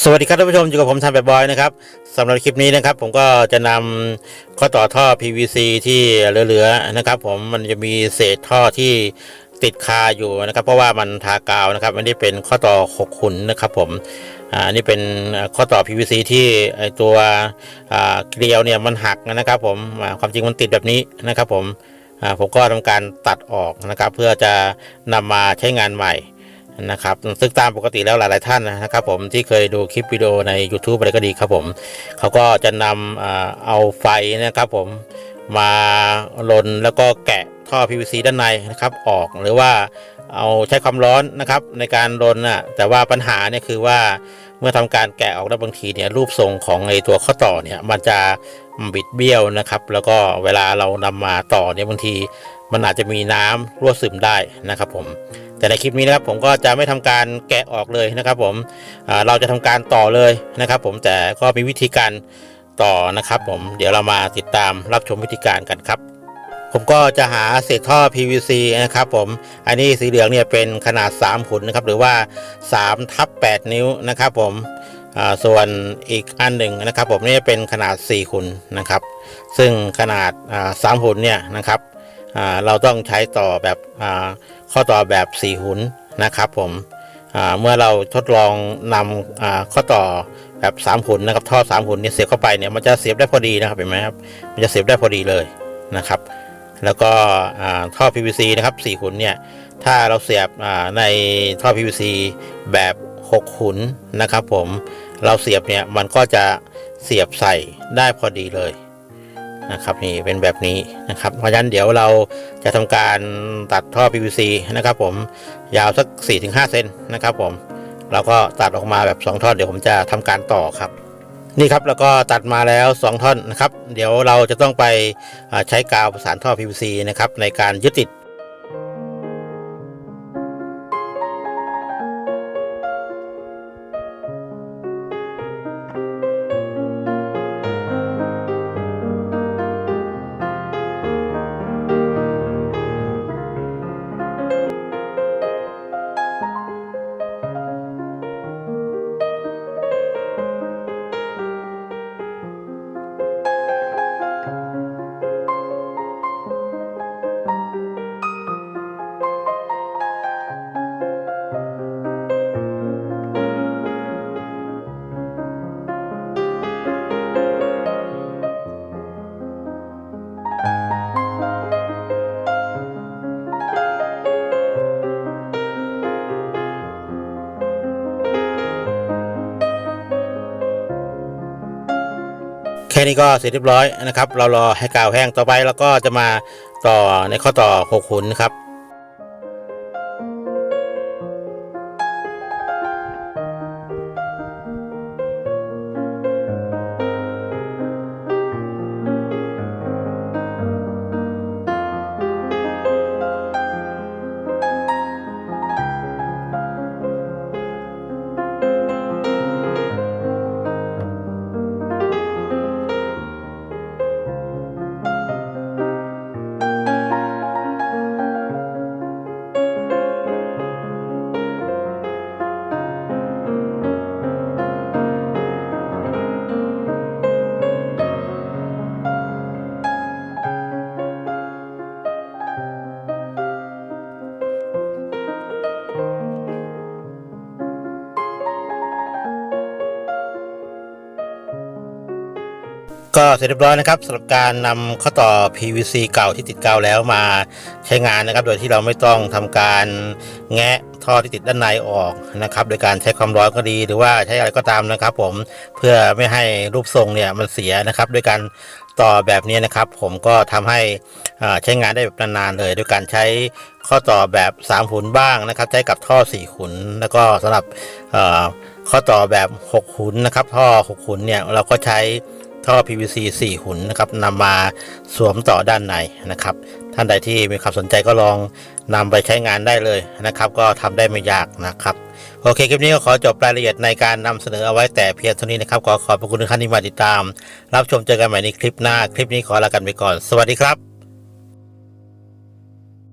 สวัสดีครับท่านผู้ชมอยู่กับผมทันแบบบอยนะครับสำหรับคลิปนี้นะครับ ผมก็จะนำข้อต่อท่อ PVC ที่เหลือๆนะครับ ผมมันจะมีเศษท่อที่ติดคาอยู่นะครับ เพราะว่ามันทากาวนะครับอันนี้เป็นข้อต่อหกขุนนะครับ ผมอ่าอันนี้เป็นข้อต่อ PVC ที่ไอตัวเกลียวเนี่ยมันหักนะครับ ผมความจริงมันติดแบบนี้นะครับ ผมผมก็ทำการตัดออกนะครับ เพื่อจะนำมาใช้งานใหม่ นะครับซึ่งตามปกติแล้วหลาย ๆ ท่านนะครับผมที่เคยดูคลิปวิดีโอใน YouTube อะไรก็ดีครับผมเขาก็จะนำเอาไฟนะครับผมมาลนแล้วก็แกะท่อ PVC ด้านในนะครับออกหรือว่าเอาใช้ความร้อนนะครับในการลนน่ะแต่ว่าปัญหาเนี่ยคือว่าเมื่อทำการแกะออกแล้วบางทีเนี่ยรูปทรงของไอตัวข้อต่อเนี่ยมันจะบิดเบี้ยวนะครับ แล้วก็เวลาเรานำมาต่อเนี่ยบางทีมันอาจจะมีน้ำรั่วซึมได้นะครับผม แต่ในคลิปนี้นะครับผมก็จะไม่ทำการแกะออกเลยนะครับ ผมเราจะทำการต่อเลยนะครับ ผมแต่ก็มีวิธีการต่อนะครับ ผมเดี๋ยวเรามาติดตามรับชมวิธีการกันครับ ผมก็จะหาเศษท่อ PVC นะครับ ผมอันนี้สีเหลืองเนี่ยเป็นขนาด 3ขุนนะครับหรือว่า3ทับ8นิ้วนะครับ ผมส่วนอีกอันหนึ่งนะครับ ผมนี่เป็นขนาด 4ขุนนะครับ ซึ่งขนาดอ่าสามขุนเนี่ยนะครับ เราต้องใช้ต่อแบบข้อต่อแบบ4หุนนะครับผมเมื่อเราทดลองนำข้อต่อแบบ3หุนนะครับท่อ3หุนเนี่ยเสียบเข้าไปเนี่ยมันจะเสียบได้พอดีนะครับเห็นไหมครับมันจะเสียบได้พอดีเลยนะครับ แล้วก็อ่าท่อ PVC นะครับ4หุนเนี่ยถ้าเราเสียบในท่อ PVC แบบ 6 หุนนะครับผมเราเสียบเนี่ยมันก็จะเสียบใส่ได้พอดีเลย นะครับนี่เป็นแบบนี้นะครับเพราะฉะนั้นเดี๋ยวเราจะทำการตัดท่อ PVC นะครับ ผมยาวสัก 4-5 เซนนะครับผมเราก็ตัดออกมาแบบ 2 ท่อนเดี๋ยวผมจะทำการต่อครับ นี่ครับแล้วก็ตัดมาแล้ว 2 ท่อนนะครับ เดี๋ยวเราจะต้องไปใช้กาวประสานท่อ PVC นะครับในการยึดติด แค่นี้ก็เสร็จเรียบร้อยนะครับ เรารอให้กาวแห้งต่อไปแล้วก็จะมาต่อในข้อต่อ6ขุนนะครับ ก็เสร็จเรียบร้อยนะครับสำหรับการนำข้อต่อ PVC เก่าที่ติดกาวแล้วมาใช้งานนะครับ โดยที่เราไม่ต้องทำการแงะท่อที่ติดด้านในออกนะครับ โดยการใช้ความร้อนก็ดี หรือว่าใช้อะไรก็ตามนะครับ ผมเพื่อไม่ให้รูปทรงเนี่ยมันเสียนะครับ ด้วยการต่อแบบนี้นะครับ ผมก็ทำให้ใช้งานได้แบบนานๆเลยด้วยการใช้ข้อต่อแบบ3หุนบ้างนะครับ ใช้กับท่อ4หุน แล้วก็สำหรับข้อต่อแบบ6หุนนะครับ ท่อ6หุนเนี่ยเราก็ใช้ ท่อ PVC 4 หุ่นนะครับนำมาสวมต่อด้านในนะครับ ท่านใดที่มีความสนใจก็ลองนำไปใช้งานได้เลยนะครับ ก็ทำได้ไม่ยากนะครับ โอเคคลิปนี้ก็ขอจบรายละเอียดในการนำเสนอเอาไว้แต่เพียงเท่านี้นะครับ ขอขอบพระคุณทุกท่านที่มาติดตาม รับชมเจอกันใหม่ในคลิปหน้า คลิปนี้ขอลากันไปก่อน สวัสดีครับ